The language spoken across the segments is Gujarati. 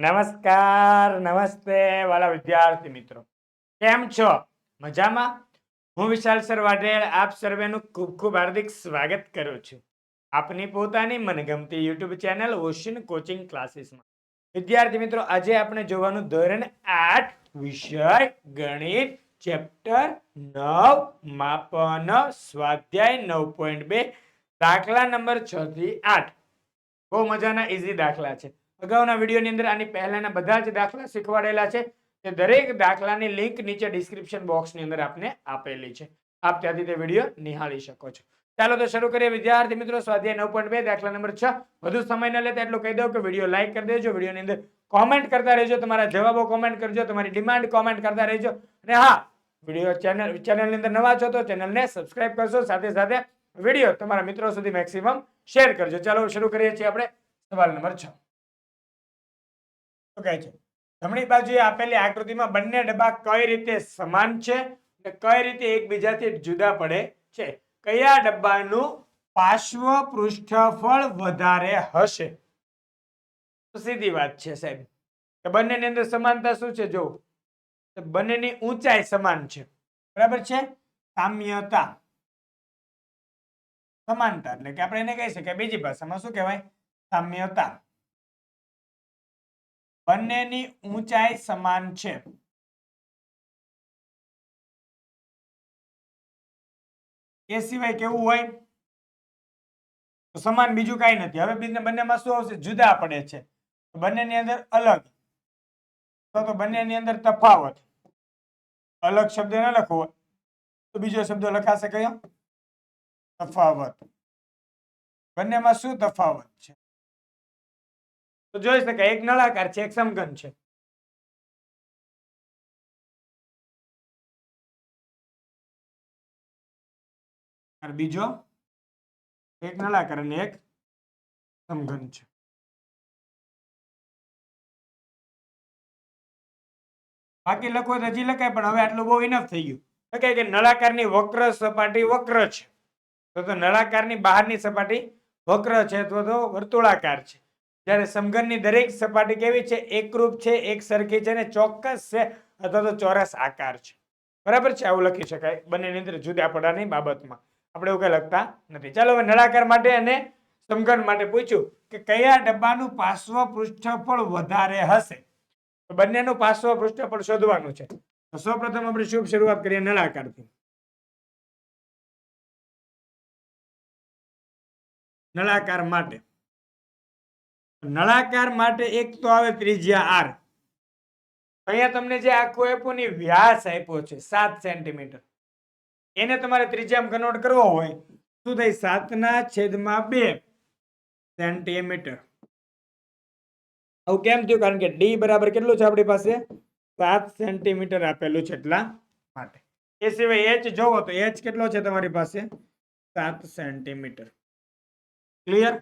નમસ્કાર, નમસ્તે વાલા વિદ્યાર્થી મિત્રો. કેમ છો? મજામાં? હું વિશાલ સર વાઢેર આપ સર્વેનું ખૂબ ખૂબ હાર્દિક સ્વાગત કરું છું. આપની પોતાની મનગમતી યુટ્યુબ ચેનલ ઓશન કોચિંગ ક્લાસીસમાં. વિદ્યાર્થી મિત્રો, આજે આપણે જોવાનું ધોરણ આઠ, વિષય ગણિત, ચેપ્ટર નવ, માપન, સ્વાધ્યાય નવ પોઈન્ટ બે, દાખલા નંબર છ થી આઠ. બહુ મજાના ઇઝી દાખલા છે. અગાઉના વિડીયોની અંદર આની પહેલાના બધા જ દાખલા શીખવાડેલા છે. તે દરેક દાખલાની લિંક નીચે ડિસ્ક્રિપ્શન બોક્સની અંદર આપને આપેલી છે. આપ ત્યાંથી તે વીડિયો નિહાળી શકો છો. ચાલો તો શરૂ કરીએ. વિદ્યાર્થી મિત્રો, સ્વાધ્યાય નવ પોઈન્ટ બે, દાખલા નંબર છ. વધુ સમય ન લેતા એટલું કહી દઉં કે વીડિયો લાઈક કરી દેજો. વિડીયોની અંદર કોમેન્ટ કરતા રહેજો. તમારા જવાબો કોમેન્ટ કરજો. તમારી ડિમાન્ડ કોમેન્ટ કરતા રહેજો. અને હા, વીડિયો ચેનલ, ચેનલની અંદર નવા છો તો ચેનલને સબસ્ક્રાઇબ કરશો. સાથે સાથે વીડિયો તમારા મિત્રો સુધી મેક્સિમમ શેર કરજો. ચાલો શરૂ કરીએ છીએ આપણે સવાલ નંબર છ. કહે છે. જમણી બાજુએ આપેલી આકૃતિમાં બંને ડબ્બા કઈ રીતે સમાન છે અને કઈ રીતે એકબીજાથી જુદા પડે છે? કયા ડબ્બાનું પાર્શ્વ પૃષ્ઠફળ વધારે હશે? તો સીધી વાત છે સાહેબ. કે બંનેની અંદર સમાનતા શું છે? જો બંનેની ઊંચાઈ સમાન છે. બરાબર છે? સામ્યતા. સમાનતા. એટલે કે આપણે એને કહી શકીએ. બીજી ભાષામાં શું કહેવાય? સામ્યતા. બંનેની ઊંચાઈ સમાન છે. એ સિવાય કેવું હોય? તો સમાન બીજું કાંઈ નથી. હવે બીજને બંનેમાં શું આવશે? જુદા પડે છે. બંનેની અંદર અલગ. તો બંનેની અંદર તફાવત. અલગ શબ્દ ન લખવો તો બીજો શબ્દ લખાશે કયો? તફાવત. બંનેમાં શું તફાવત છે? જોઈ શકાય, એક નળાકાર છે, એક સમઘન છે. બીજો એક નળાકાર અને એક સમઘન છે. બાકી લખો તો હજી લખાય, પણ હવે આટલું બહુ ઇનફ થઈ ગયું. લખાય કે નળાકારની વક્ર સપાટી વક્ર છે. તો તો નળાકારની બહારની સપાટી વક્ર છે અથવા તો વર્તુળાકાર છે. જ્યારે સમઘનની દરેક સપાટી કેવી છે? એકરૂપ છે, એક સરખી છે અને ચોક્કસ છે અથવા તો ચોરસ આકાર છે. બરાબર છે? આવું લખી શકાય. બંનેની અંદર જુદા પડાની બાબતમાં. આપણે એવું કઈ લખતા નથી. ચાલો હવે નળાકાર માટે અને સમઘન માટે પૂછ્યું કે કયા ડબ્બાનું પાર્શ્વ પૃષ્ઠફળ વધારે હશે? તો બંનેનું પાર્શ્વ પૃષ્ઠફળ શોધવાનું છે. તો સૌપ્રથમ આપણે શુભ શરૂઆત કરીએ નળાકારથી. નળાકાર માટે. નળાકાર માટે એક તો આવે ત્રિજ્યા આર. અહીંયા તમને જે આખો આપ્યો ને વ્યાસ આપ્યો છે, સાત સેન્ટીમીટર. એને તમારે ત્રિજ્યામાં કન્વર્ટ કરવો હોય, શું થાય? સાતના છેદમાં બે સેન્ટીમીટર. આવું કેમ થયું? કારણ કે ડી બરાબર કેટલું છે આપણી પાસે? સાત સેન્ટીમીટર આપેલું છે એટલા માટે. એ સિવાય એચ જોવો તો એચ કેટલો છે તમારી પાસે? સાત સેન્ટીમીટર. ક્લિયર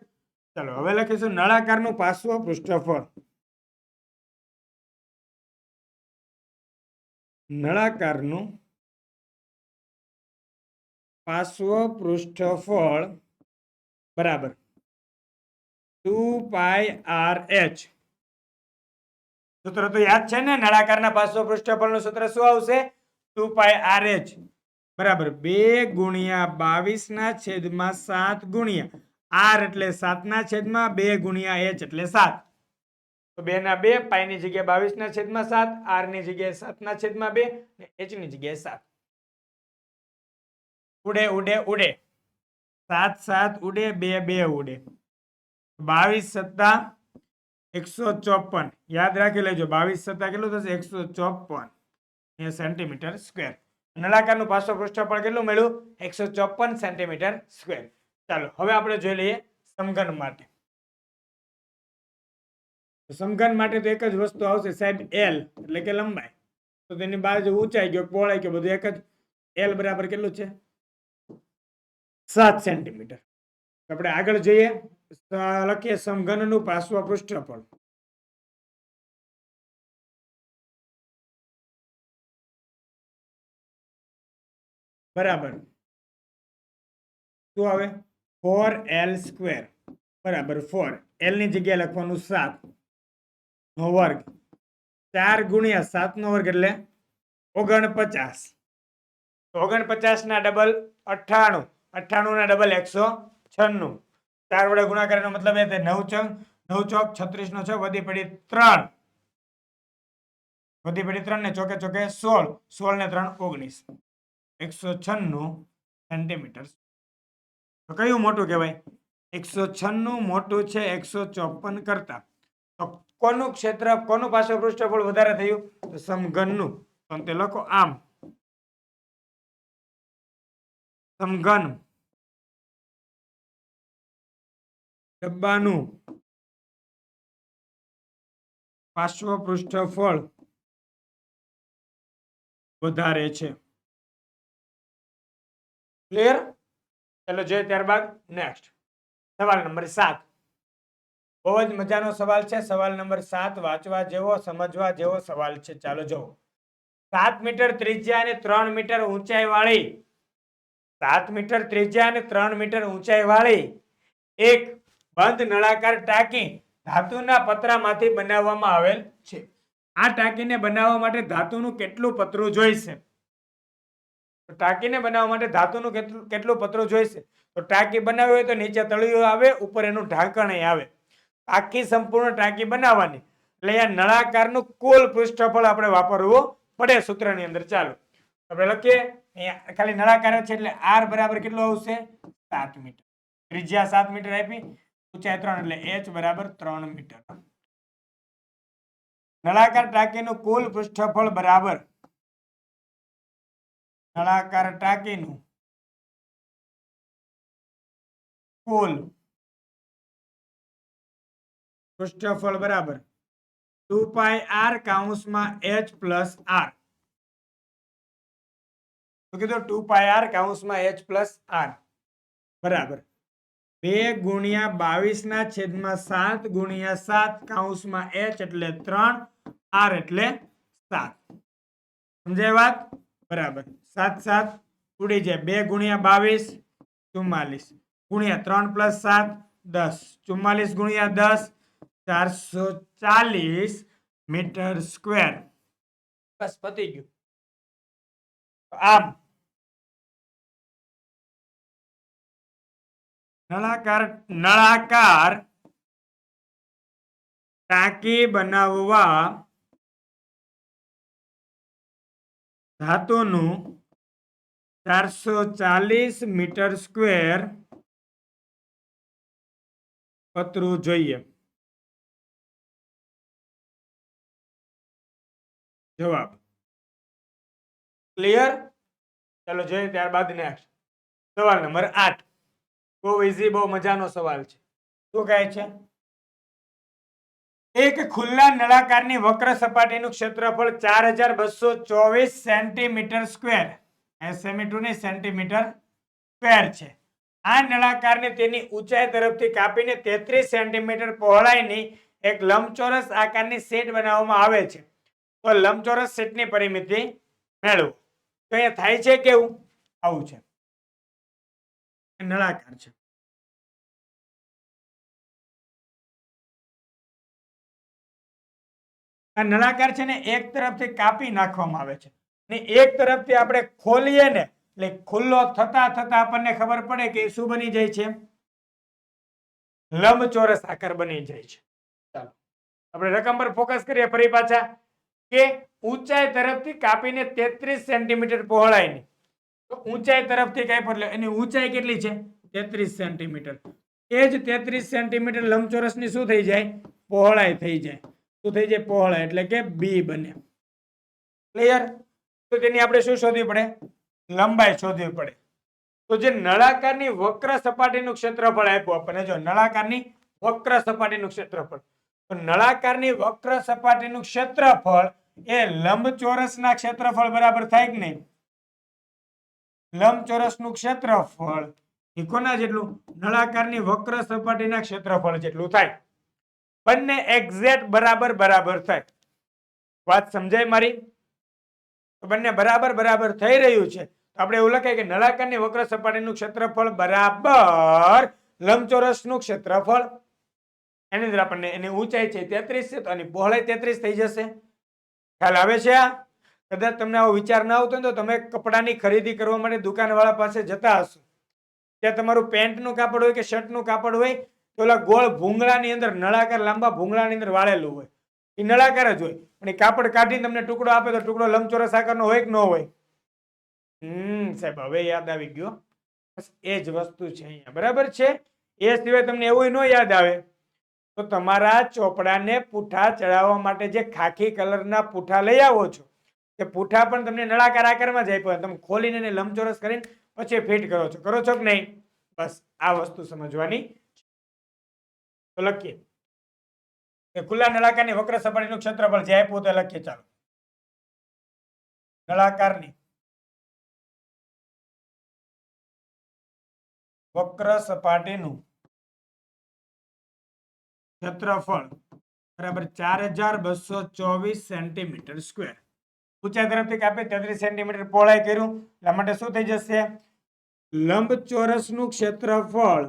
ચાલો, હવે લખીશું, નળાકારનું પાસું પૃષ્ઠફળ. નળાકારનું પાર્શ્વ પૃષ્ઠફળ, બરાબર. Two pi R H. સૂત્ર તો યાદ છે ને, નળાકારના પાર્શ્વ પૃષ્ઠફળનું સૂત્ર શું આવશે? Two pi R H. બરાબર, બે ગુણ્યા બાવીસ ના છેદમાં સાત ગુણ્યા. આર એટલે સાતના છેદમાં બે ગુણ્યા એચ એટલે સાત. તો બે ના બે પાઈની જગ્યાએ બાવીસ ના છેદમાં સાત આરની જગ્યાએ સાતના છેદમાં બે ને એચની જગ્યાએ સાત. ઉડે ઉડે ઉડે. સાત સાત, ઉડે, બે બે ઉડે. બાવીસ સત્તા એકસો ચોપન. યાદ રાખી લેજો, બાવીસ સત્તા કેટલું થશે? એકસો ચોપન. એ સેન્ટીમીટર સ્ક્વેર. નળાકારનું પાછળ પૃષ્ઠફળ કેટલું મળ્યું? એકસો ચોપન સેન્ટીમીટર સ્ક્વેર. ચાલો, હવે આપણે જોઈ લઈએ સમઘન માટે. સમઘન માટે તો એક જ વસ્તુ આવશે સાહેબ એલ એટલે કે લંબાઈ. તો તેની બાજુ ઊંચાઈ ગયો, પહોળાઈ ગયો, બધું એક જ. એલ બરાબર કેટલું છે? સાત સેન્ટીમીટર. આપણે આગળ જઈએ લખીએ સમઘનનું પાર્શ્વ પૃષ્ઠફળ. બરાબર. શું આવે? Four L square. બરાબર, ફોર. એલની જગ્યાએ લખવાનું સાત. નો વર્ગ. ચાર ગુણ્યા સાત નો વર્ગ એટલે ઓગણપચાસ. ઓગણપચાસના ડબલ અઠ્ઠાણું. અઠ્ઠાણુંના ડબલ એકસો છન્નું. ચાર વડે ગુણાકાર એનો મતલબ એ નવ ચોક નવ ચોક છત્રીસ નો છ, વધી પડી ત્રણ. વધી પડી ત્રણ ને ચોકે ચોકે સોળ. સોળ ને ત્રણ ઓગણીસ. એકસો છન્નું સેન્ટીમીટર તો કયું મોટું કહેવાય? એકસો છન્નું મોટું છે એકસો ચોપન કરતા. તો કોનું ક્ષેત્ર, કોનું પાછળ પૃષ્ઠફળ વધારે થયું? તો સમઘનનું. તો તે લખો આમ. સમઘન. ડબ્બાનું પાર્શ્વ પૃષ્ઠફળ વધારે છે. ક્લિયર? ચાલો જોઈએ ત્યારબાદ નેક્સ્ટ સવાલ નંબર સાત. બહુ જ મજાનો સવાલ છે. સવાલ નંબર સાત, વાંચવા જેવો, સમજવા જેવો સવાલ છે. ચાલો જુઓ. સાત મીટર ત્રિજ્યા અને ત્રણ મીટર ઊંચાઈ વાળી. સાત મીટર ત્રિજ્યા અને ત્રણ મીટર ઊંચાઈ વાળી. એક બંધ નળાકાર ટાંકી ધાતુના પતરામાંથી બનાવવામાં આવેલ છે. આ ટાંકીને બનાવવા માટે ધાતુનું કેટલું પતરું જોઈશે? તો ટાંકીને બનાવવા માટે ધાતુનું કેટલું, કેટલો પતરો જોઈશે? તો ટાંકી બનાવી હોય તો નીચે તળિયું આવે, ઉપર એનું ઢાંકણ આવે. આખી સંપૂર્ણ ટાંકી બનાવવાની. એટલે અહીંયા નળાકારનું કુલ પૃષ્ઠફળ આપણે વાપરવું પડે સૂત્રની અંદર. ચાલો, આપણે લખીએ. અહીંયા ખાલી નળાકાર છે એટલે આર બરાબર કેટલો આવશે? સાત મીટર. ત્રિજ્યા સાત મીટર આપી ઊંચાઈ ત્રણ એટલે એચ બરાબર ત્રણ મીટર. નળાકાર ટાંકીનું કુલ પૃષ્ઠફળ બરાબર નળાકાર ટાંકીનું કુલ પૃષ્ઠફળ બરાબર ટુ પાય આર કાઉન્સમાં એચ પ્લસ આર. શું કીધું ટુ પાય આર કાઉન્સમાં એચ પ્લસ આર. બરાબર. બે ગુણ્યા બાવીસ ના છેદમાં સાત ગુણ્યા સાત કાઉન્સમાં એચ એટલે ત્રણ, આર એટલે સાત. સમજાય વાત? બરાબર. સાત સાત ઉડી જાય. બે ગુણ્યા બાવીસ, ચુમ્માલીસ. ગુણ્યા ત્રણ પ્લસ સાત, દસ. ચુમ્માલીસ ગુણ્યા દસ, ચારસો ચાલીસ મીટર સ્ક્વેર. બસ પતી ગયું. આમ. નળાકાર નળાકાર ટાંકી બનાવવા ધાતુનું ચારસો ચાલીસ મીટર સ્ક્વેર પતરું જોઈએ. જવાબ. ક્લિયર? ચાલો જોઈએ ત્યારબાદ નેક્સ્ટ સવાલ નંબર આઠ. બહુ ઇઝી બહુ મજાનો સવાલ છે. શું કહે છે? એક ખુલ્લા નળાકારની વક્ર સપાટીનું ક્ષેત્રફળ ચાર હજાર બસો ચોવીસ સેન્ટીમીટર સ્ક્વેર. સેમી ટુ ની સેન્ટીમીટર સ્ક્વેર છે. આ નળાકારને તેની ઊંચાઈ તરફથી કાપીને તેત્રીસ સેન્ટીમીટર પહોળાઈની એક લંબચોરસ આકારની સેટ બનાવવામાં આવે છે. તો લંબચોરસ સેટની પરિમિતિ મેળવો. તો અહીંયા થાય છે કેવું આવું? છે. નળાકાર છે. આ નળાકાર છે ને એક તરફથી કાપી નાખવામાં આવે છે. ને એક તરફથી આપણે ખોલીએ ને, એટલે ખુલ્લો થતા થતા આપણને ખબર પડે કે શું બની જાય છે? લંબચોરસ આકાર બની જાય છે. ચાલો. આપણે રકમ પર ફોકસ કરીએ ફરી પાછા. કે ઊંચાઈ તરફથી કાપીને તેત્રીસ સેન્ટીમીટર પહોળાઈની તો ઊંચાઈ તરફથી કાપ્યું એટલે એની ઊંચાઈ કેટલી છે? તેત્રીસ સેન્ટીમીટર. એ જ તેત્રીસ સેન્ટીમીટર લંબચોરસની શું થઈ જાય? પહોળાઈ થઈ જાય. શું થઈ જાય? પહોળાઈ. એટલે કે બી બને. ક્લિયર તો તેની આપણે શું શોધવી પડે? લંબાઈ શોધવી પડે. તો જે નળાકારની વક્ર સપાટીનું ક્ષેત્રફળ આપ્યું આપણને, જો નળાકારની વક્ર સપાટીનું ક્ષેત્રફળ. તો નળાકારની વક્ર સપાટીનું ક્ષેત્રફળ એ લંબચોરસના ક્ષેત્રફળ બરાબર થાય કે નહીં? લંબચોરસનું ક્ષેત્રફળ કોના જેટલું, નળાકારની વક્ર સપાટીના ક્ષેત્રફળ જેટલું થાય. બંને એક્ઝેક્ટ બરાબર બરાબર થાય. વાત સમજાય મારી? બંને બરાબર બરાબર થઈ રહ્યું છે. આપણે એવું લખાય કે નળાકારની વક્ર સપાટીનું ક્ષેત્રફળ બરાબર લંબચોરસનું ક્ષેત્રફળ. એની અંદર આપણને એની ઊંચાઈ છે તેત્રીસ છે, તો એની પહોળાઈ તેત્રીસ થઈ જશે. ખ્યાલ આવે છે આ? કદાચ તમને આવો વિચાર ના આવતો તો તમે કપડાની ખરીદી કરવા માટે દુકાનવાળા પાસે જતા હશો. ત્યાં તમારું પેન્ટનું કાપડ હોય કે શર્ટનું કાપડ હોય, તો ઓલા ગોળ ભૂંગળાની અંદર, નળાકાર લાંબા ભૂંગળાની અંદર વાળેલું હોય. એ નળાકાર જ હોય. પણ એ કાપડ કાઢીને તમને ટુકડો આપે તો ટુકડો લંબચોરસ આકારનો હોય કે ન હોય? હમ, સાહેબ, હવે યાદ આવી ગયો બસ એ જ વસ્તુ છે અહીંયા. બરાબર છે? એ સિવાય તમને એવું ન યાદ આવે તો તમારા ચોપડાને પૂઠા ચડાવવા માટે જે ખાખી કલરના પૂઠા લઈ આવો છો તે પૂઠા પણ તમને નળાકાર આકારમાં જ આપ્યો તમે ખોલીને એને લંબચોરસ કરીને પછી ફિટ કરો છો. કરો છો કે નહીં? બસ આ વસ્તુ સમજવાની. તો લખીએ. કે ખુલ્લા નળાકારની વક્ર સપાટીનું ક્ષેત્રફળ જે આપ્યું તે લખીએ, ચાલો. નળાકારની વક્ર સપાટીનું ક્ષેત્રફળ બરાબર ચાર હજાર બસો ચોવીસ સેન્ટીમીટર સ્ક્વેર. ઊંચાઈ તરફથી કાપી તેત્રીસ સેન્ટીમીટર પહોળાઈ કર્યું. એટલા માટે શું થઈ જશે? લંબચોરસનું ક્ષેત્રફળ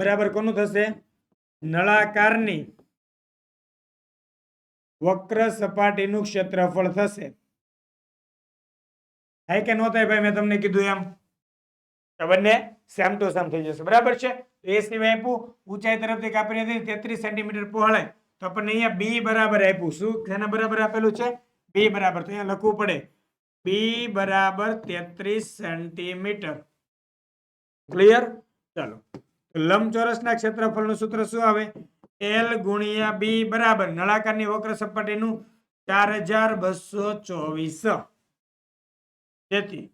બરાબર કોનું થશે? નળાકારની વક્ર સપાટીનું ક્ષેત્રફળ થશે. થાય કે ન થાય ભાઈ, મેં તમને કીધું એમ? તો બંને સેમ ટુ સેમ થઈ જશે. બરાબર છે? તો એ સિવાય આપ્યું ઊંચાઈ તરફથી કાપીને હતી, તેત્રીસ સેન્ટીમીટર પહોળાઈ. તો આપણને અહીંયા બી બરાબર આપ્યું. શું? તેના બરાબર આપેલું છે? બી બરાબર. તો અહીંયા લખવું પડે. બી બરાબર તેત્રીસ સેન્ટીમીટર. ક્લિયર ચાલો. લંબચોરસના ક્ષેત્રફળનું સૂત્ર શું આવે? એલ ગુણ્યા બી બરાબર. નળાકારની વક્ર સપાટીનું ચાર હજાર બસો ચોવીસ. તેથી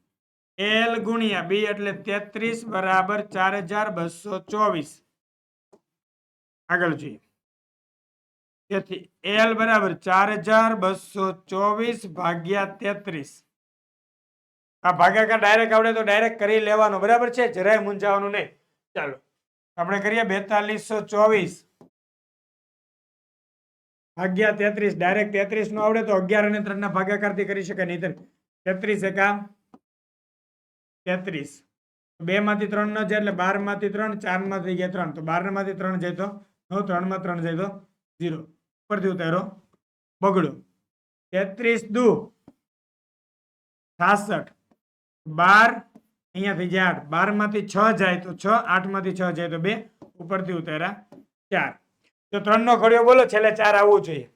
એલ ગુણ્યા બી એટલે તેત્રીસ બરાબર ચાર હજાર બસો ચોવીસ. આગળ જોઈએ. તેથી એલ બરાબર ચાર હજાર બસો ચોવીસ ભાગ્યા તેત્રીસ. આ ભાગાકાર ડાયરેક્ટ આવડે તો ડાયરેક્ટ કરી લેવાનો. બરાબર છે? જરાય મૂંઝાવાનું નહીં. ચાલો. આપણે કરીએ બેતાલીસો ચોવીસ. ભાગ્યા તેત્રીસ ડાયરેક્ટ તેત્રીસ નો આવડે તો અગિયાર અને ત્રણ ના ભાગાકારથી કરી શકાય નહીં તેત્રીસ એકા તેત્રીસ. બે માંથી ત્રણ ન જાય એટલે બારમાંથી ત્રણ, ચારમાં થઈ ગયા ત્રણ. તો બારમાંથી ત્રણ જાય તો નવ, ત્રણમાં ત્રણ જાય તો ઝીરો. ઉપરથી ઉતારો, બગડો. તેત્રીસ દુ, છાસઠ. બાર અહીંયા થઈ જાય આઠ. બારમાંથી છ જાય તો છ આઠમાંથી છ જાય તો બે. ઉપરથી ઉતાર્યા ચાર. તો ત્રણ નો ઘડિયો બોલો, છેલ્લે ચાર આવવું જોઈએ.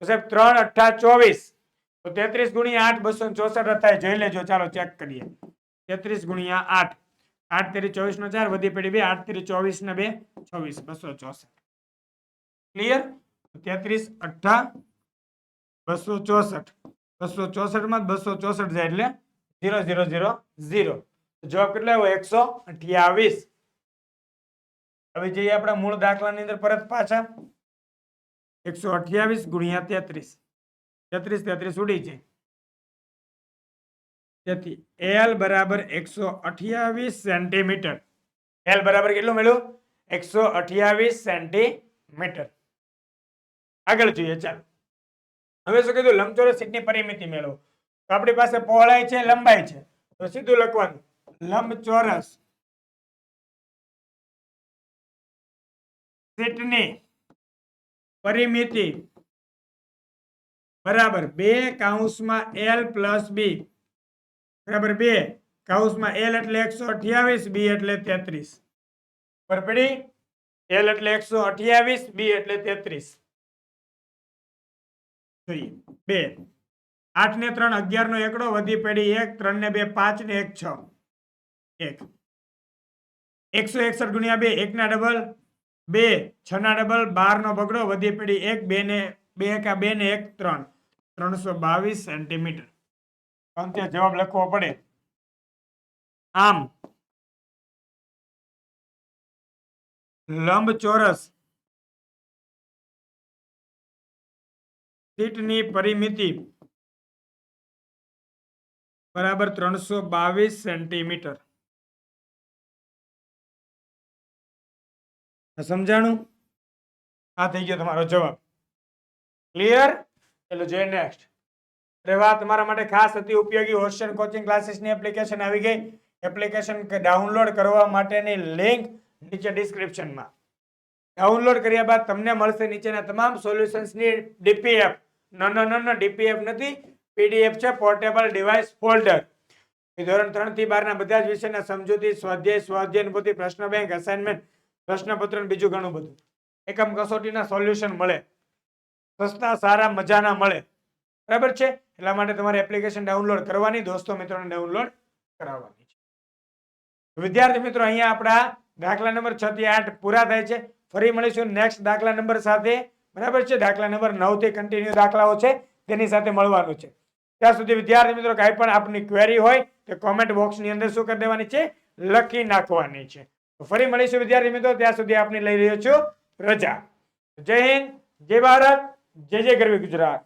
તો સાહેબ, ત્રણ અઠ્ઠા ચોવીસ. તો તેત્રીસ ગુણ્યા આઠ, બસો ચોસઠ થાય જોઈ લેજો. ચાલો ચેક કરીએ. તેત્રીસ ગુણ્યા આઠ. આઠ તેરી ચોવીસ નો ચાર, વધી પડી બે. આઠ તેરી ચોવીસ ને બે, છવ્વીસ. બસો ચોસઠ. ક્લિયર તેત્રીસ અઠ્ઠા, બસો ચોસઠ. બસો ચોસઠમાં બસો ચોસઠ જાય એટલે ઝીરો ઝીરો ઝીરો ઝીરો. જવાબ કેટલો આવ્યો? એકસો અઠ્યાવીસ. હવે જઈએ આપણા મૂળ દાખલાની અંદર પરત પાછા. એકસો અઠ્યાવીસ ગુણ્યા તેત્રીસ. તેત્રીસ તેત્રીસ ઉડી છે તેથી એલ બરાબર એકસો અઠ્યાવીસ સેન્ટીમીટર. એલ બરાબર કેટલું મળ્યું? એકસો અઠ્યાવીસ સેન્ટીમીટર. આગળ જોઈએ, ચાલો. હવે શું કીધું? લંબચોરસ સીટની પરિમિતિ મેળવો. આપણી પાસે પહોળાઈ છે, લંબાઈ છે. તો સીધું લખવાનું. લંબચોરસ સીટની પરિમિતિ બરાબર બે કાઉન્સમાં એલ પ્લસ બી. બરાબર બે કાઉન્સમાં એલ એટલે એકસો અઠ્યાવીસ, બી એટલે તેત્રીસ. પર એલ એટલે એકસો અઠ્યાવીસ, બી એટલે તેત્રીસ. જોઈએ. બે. આઠ ને ત્રણ અગિયાર નો એકડો, વધી પડી એક ત્રણ ને બે પાંચ ને એક, છ. એક. એકસો એકસઠ ગુણ્યા બે એક ના ડબલ બે છ ના ડબલ બાર નો બગડો, વધી પડી એક બે ને બે એકા બે ને એક, ત્રણ. ત્રણસો બાવીસ સેન્ટીમીટર. અંતે જવાબ લખવો પડે. આમ. લંબચોરસ. સીટની પરિમિતિ. બરાબર ત્રણસો બાવીસ સેન્ટીમીટર. સમજાણું? આ થઈ ગયો તમારો જવાબ. ક્લિયર ચલો જોઈએ નેક્સ્ટ. અરે વાહ, તમારા માટે ખાસ અતિ ઉપયોગી હોસ્ટેલ કોચિંગ ક્લાસીસની એપ્લિકેશન આવી ગઈ. એપ્લિકેશન ડાઉનલોડ કરવા માટેની લિંક નીચે ડિસ્ક્રિપ્શનમાં ડાઉનલોડ કર્યા બાદ તમને મળશે નીચેના તમામ સોલ્યુશન્સની ડીપીએફ ન ન ડીપીએફ નથી. પીડીએફ છે પોર્ટેબલ ડિવાઇસ ફોલ્ડર એ ધોરણ ત્રણથી બારના બધા જ વિષયના સમજૂતી, સ્વાધ્યાય સ્વાધ્યાય પ્રશ્ન બેંક અસાઇનમેન્ટ પ્રશ્નપત્ર બીજું ઘણું બધું. એકમ કસોટીના સોલ્યુશન મળે. સસ્તા, સારા, મજાના મળે. બરાબર છે? એટલા માટે તમારે એપ્લિકેશન ડાઉનલોડ કરવાની, દોસ્તો મિત્રોને ડાઉનલોડ કરાવવાની છે. વિદ્યાર્થી મિત્રો, અહીંયા આપણા દાખલા નંબર છ થી આઠ પૂરા થાય છે. ફરી મળીશું નેક્સ્ટ દાખલા નંબર સાથે. બરાબર છે? દાખલા નંબર નવથી કન્ટિન્યુ દાખલાઓ છે. તેની સાથે મળવાનું છે. ત્યાં સુધી વિદ્યાર્થી મિત્રો કાંઈ પણ આપની ક્વેરી હોય તો કોમેન્ટ બોક્સની અંદર શું કરી દેવાની છે? લખી નાખવાની છે. ફરી મળીશું વિદ્યાર્થી મિત્રો, ત્યાં સુધી આપની લઈ રહ્યો છું રજા. જય હિન્દ, જય ભારત, જય જય ગરવી ગુજરાત.